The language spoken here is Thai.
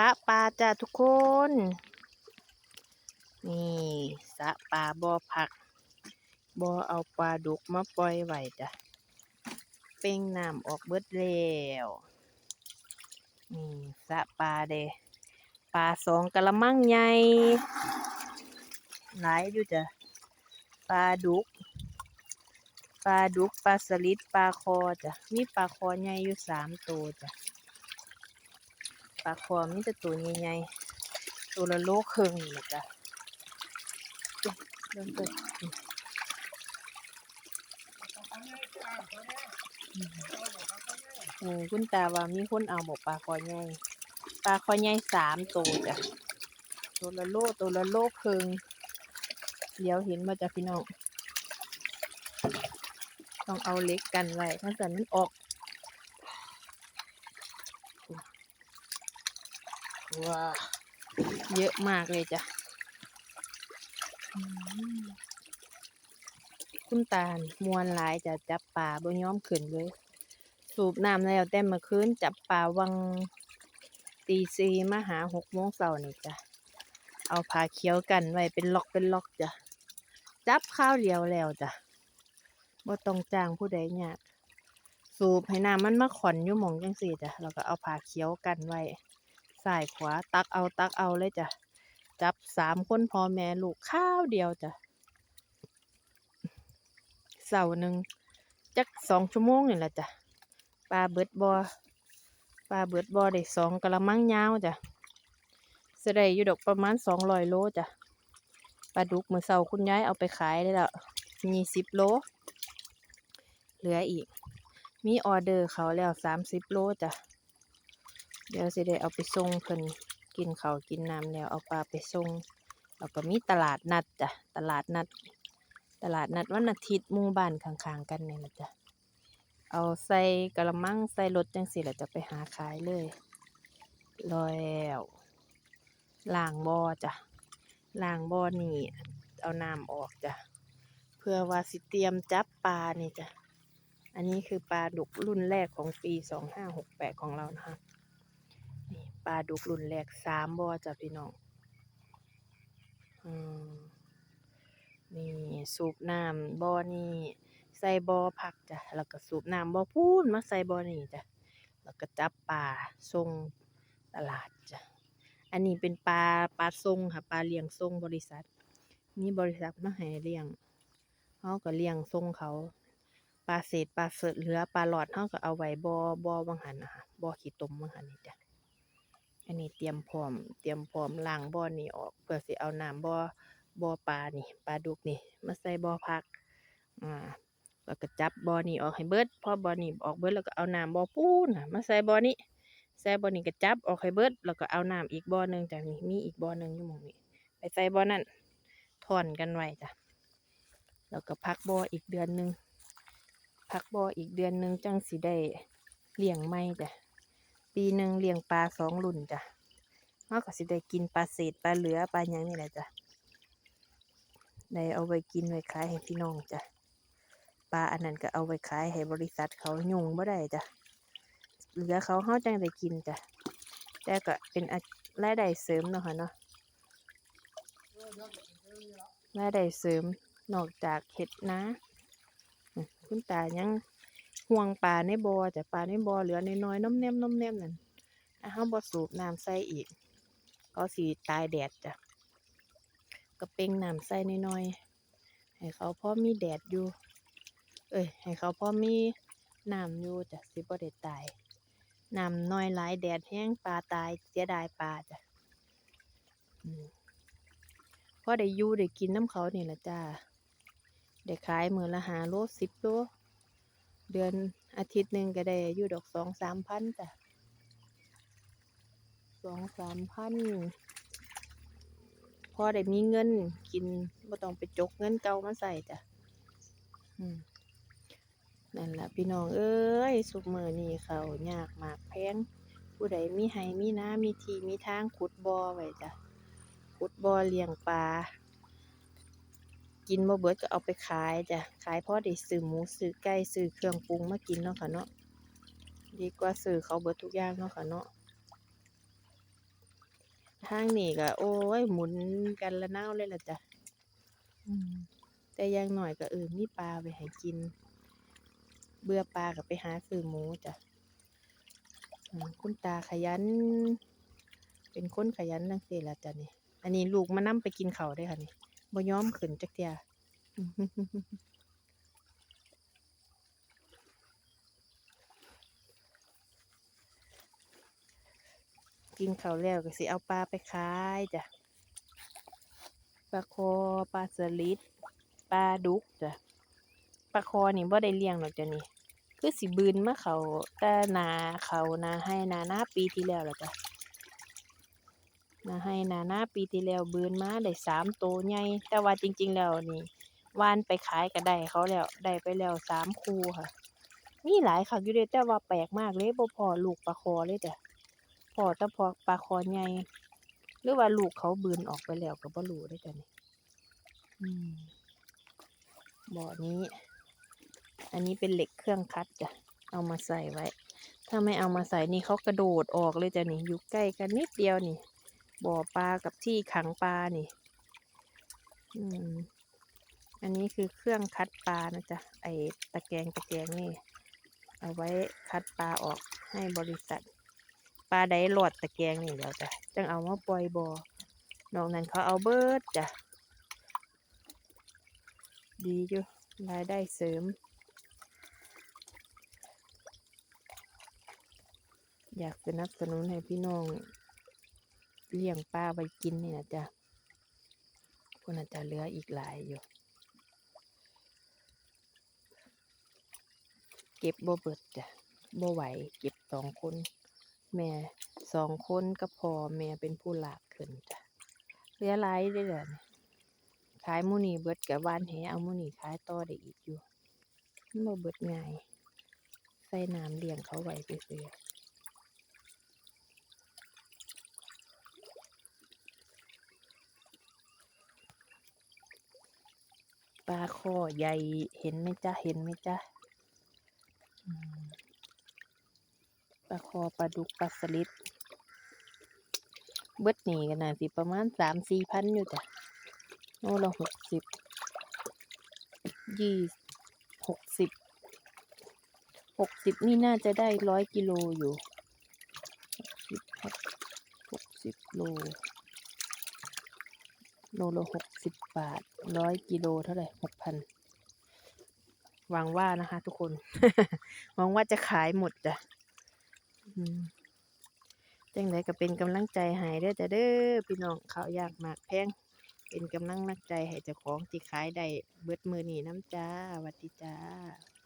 สระปลาจ้าทุกคน นี่สระปลาบ่อผักบ่อเอาปลาดุกมาปล่อยไว้จ้ะเป่งน้ำออกเบิดแล้วนี่สระปลาเด้ปลาสองกะละมังใหญ่หลายอยู่จ้ะปลาดุกปลาดุกปลาสลิดปลาคอจ้ะมีปลาคอใหญ่อยู่สามตัวจ้ะ ลาคอมีแต่ตัวใหญ่ๆตัวละโลครึ่งนี่แหละจ้ะเริ่มต้นโอ้คุณตาว่ามีคนเอาบอกปลาคอใหญ่ปลาคอใหญ่สามตัวจ้ะตัวละโลตัวละโลครึ่งเดี๋ยวเห็นมาจากพี่น้องต้องเอาเล็กกันไว้ถ้าเกิดมันออก ว้าเยอะมากเลยจ้ะ คุณตาลมวนหลายจะจับปลาบ่ย้อมขึ้นเลย สูบน้ำแล้วแต่เมื่อคืนจับปลาวังตีซีมาหาหกโมงเช้านี่จ้ะ เอาผ้าเขียวกันไว้เป็นล็อกเป็นล็อกจ้ะ จับข้าวเดียวแล้วจ้ะบ่ต้องจ้างผู้ใดยากสูบให้น้ำมันมาขอนอยู่หมองจังซี่จ้ะแล้วก็เอาผ้าเขียวกันไว้ ซ้ายขวาตักเอาตักเอาเลยจ้ะ จับสามคนพ่อแม่ลูกข้าวเดียวจ้ะเสาหนึ่งจักสองชั่วโมงนี่แหละจ้ะปลาเบิดบอปลาเบิดบอได้สองกะละมังยาวจ้ะสด้อยู่ดอกประมาณสองร้อยโลจ้ะปลาดุกเมือเสาคุณย้ายเอาไปขายได้แล้วมีสิบโล เหลืออีก มีออเดอร์เขาแล้วสามสิบโลจ้ะ เดี๋ยวสิได้เอาไปส่งเพิ่นกินข้าวกินน้ำแล้วเอาปลาไปส่งแล้วก็มีตลาดนัดจ้ะตลาดนัด ตลาดนัดวันอาทิตย์หมู่บ้านข้างๆ กันนี่แหละจ้ะเอาใส่กระมังใส่รถจังสิแล้วจะไปหาขายเลยรอแล้วล้างบ่อจ้ะล้างบ่อนี่เอาน้ำออกจ้ะเพื่อว่าสิเตรียมจับปลานี่จ้ะอันนี้คือปลาดุกรุ่นแรกของปีสองห้าหกแปดของเรานะคะ ลาดุกรุ่นแรกสามบ่อจ้ะพี่น้องอืมนี่สูบน้ำบ่อนี่ใส่บ่อผักจ้ะแล้วก็สูบน้ำบ่อพูนมาใส่บ่อนี่จ้ะแล้วก็จับปลาส่งตลาดจ้ะอันนี้เป็นปลาปลาส่งค่ะปลาเลี้ยงส่งบริษัทมีบริษัทมาให้เลี้ยงเขาก็เลี้ยงส่งเขาปลาเศษปลาเศษเหลือปลาหลอดเขาก็เอาไว้บ่อบ่อวังหันนะคะบ่อขี้ตมวังหันนี่จ้ะ อันนี้เตรียมพร้อม เตรียมพร้อมล้างบ่อนี่ออก เพื่อสิเอาน้ำบ่อบ่อปลานี่ปลาดุกนี่มาใส่บ่อพัก อ่าแล้วก็จับบ่อนี่ออกให้เบิดพอบ่อนี่ออกเบิดแล้วก็เอาน้ำบ่อปูน่ะมาใส่บ่อนี้ใส่บ่อนี้ก็จับออกให้เบิดแล้วก็เอาน้ำอีกบ่อหนึงจ้ะนี่มีอีกบ่อหนึงอยู่หมองนี้ไปใส่บ่อนั้นถอนกันไว้จ้ะแล้วก็พักบ่ออีกเดือนหนึงพักบ่ออีกเดือนหนึงจังสิได้เลี้ยงใหม่จ้ะ ปีหนึ่งเลี้ยงปลาสองรุ่นจ้ะเราก็สิได้กินปลาเศษปลาเหลือปลาหยังนี่แหละจ้ะได้เอาไว้กินไว้ขายให้พี่น้องจ้ะปลาอันนั้นก็เอาไว้ขายให้บริษัทเขายุ่งบ่ได้จ้ะเหลือเขาเฮาจังได้กินจ้ะแต่ก็เป็นรายได้เสริมเนาะค่ะเนาะรายได้เสริมนอกจากเฮ็ดนาอืมคุณตายัง ห่วงปลาในบ่อจ้ะปลาในบ่อเหลือน้อยๆน้อมแนมน้อมแนมนั่นถ้าเฮาบ่สูบน้ำใส่อีกเขาสิตายแดดจ้ะก็เป่งน้ำใส่น้อยๆให้เขาพอมีแดดอยู่ เอ้ยให้เขาพอมีน้ำอยู่จ้ะสิบ่ได้ตายน้ำน้อยหลายแดดแห้งปลาตายเสียดายปลาจ้ะพอได้อยู่ได้กินน้ำเขานี่ละจ้าได้ขายมือละหาโลสิบโล เดือนอาทิตย์หนึ่งก็ได้อยู่ดอกสองสามพันจ้ะสองสามพันพอได้มีเงินกินบ่ต้องไปจกเงินเก่ามาใส่จ้ะนั่นแหละพี่น้องเอ้ยสุกมื้อนี้เขายากหมากแพงผู้ใดมีไห้มีนามีทีมีทางขุดบ่อไว้จ้ะขุดบ่อเลี้ยงปลา กินบ่เบิดก็เอาไปขายจ้ะขายพอได้ซื้อหมูซื้อไก่ซื้อเครื่องปรุงมากินเนาะค่ะเนาะดีกว่าซื้อเขาเบิดทุกอย่างเนาะค่ะเนาะทางนี้ก็โอ้ยหมุนกันละเน่าเลยล่ะจ้ะแต่ย่างน้อยก็เออมีปลาไว้ให้กิน เบื่อปลาก็ไปหาซื้อหมูจ้ะคุณตาขยัน เป็นคนขยันจั่งซี้ล่ะจ้ะนี่ อันนี้ลูกมานำไปกินเขาวเด้ค่ะนี่ บ่ยอมขึ้นจักเทียกินข้าวแล้วก็สิเอาปลาไปขายจ้ะ ปลาคอปลาสลิด ปลาดุกจ้ะ ปลาคอนี่บ่ได้เลี้ยงดอกจ้ะนี่ คือสิบืนมาเขาแต่น้าข้าวหน้าหน้านาปีที่แล้วแล้วจ้ะ น้าไร่หน้านาปีที่แล้วบืนมาได้สามโตใหญ่แต่ว่าจริง ๆ แล้วนี่วานไปขายก็ได้เขาแล้วได้ไปแล้วสามคูค่ะ มีหลายคักอยู่เดะแต่ว่าแปลกมากเลยบ่พอลูกปลาคอเลยจ้ะพอแต่พอปลาคอใหญ่หรือว่าลูกเขาบืนออกไปแล้วก็บ่รู้เด้อจ้ะนี่บ่อนี้ อันนี้เป็นเหล็กเครื่องคัดจ้ะเอามาใส่ไว้ ถ้าไม่เอามาใส่นี่เขากระโดดออกเลยจ้ะนี่อยู่ใกล้กันนิดเดียวนี่ บ่อปลากับที่ขังปลานี่อืมอันนี้คือเครื่องคัดปลานะจ๊ะไอตะแกรงตะแกรงนี่ เอาไว้คัดปลาออกให้บริษัท ปลาใดหลอดตะแกรงนี่แหล้วจ้ะจังเอามาปล่อยบ่อนอกนั้นเขาเอาเบิดจ้ะดีอยู่รายได้เสริม อยากสนับสนุนให้พี่น้อง เลี้ยงปลาไว้กินนี่นะจ๊ะพุ่นน่ะจะเหลืออีกหลายอยู่ เก็บบ่เบิดจ้ะบ่ไหวเก็บสองคน แม่สองคนกับพ่อแม่เป็นผู้หลากขึ้นจ้ะเหลือหลายเด้เลยวนี้ขายมื้อนี้เบิดก็หว่านแหเอามื้อนี้ขายต่อได้อีกอยู่มันบ่เบิดง่ายใส่น้ำเลี้ยงเขาไว้ซื่อๆ ปลาข้อใหญ่เห็นไหมจ๊ะเห็นไหมจ๊ะปลาคอปลาดุกปลาสลิดเบิดนี่ก็น่าสิประมาณ3-4,000อยู่จ้ะโลละหกสิบยี่หกสิบหกสิบนี่น่าจะได้ร้อยกิโลอยู่หกสิบโล โลละหกสิบบาทร้อยกิโลเท่าไหร่หกพันหวังว่านะคะทุกคน หวังว่าจะขายหมดจ้ะจังใดก็เป็นกำลังใจให้เด้อจ้ะเด้อพี่น้องข้าวยากหมากแพงเป็นกำลังใจให้เจ้าของที่ขายได้เบิดมื้อนีน้ำจ้าวัดดีจ้า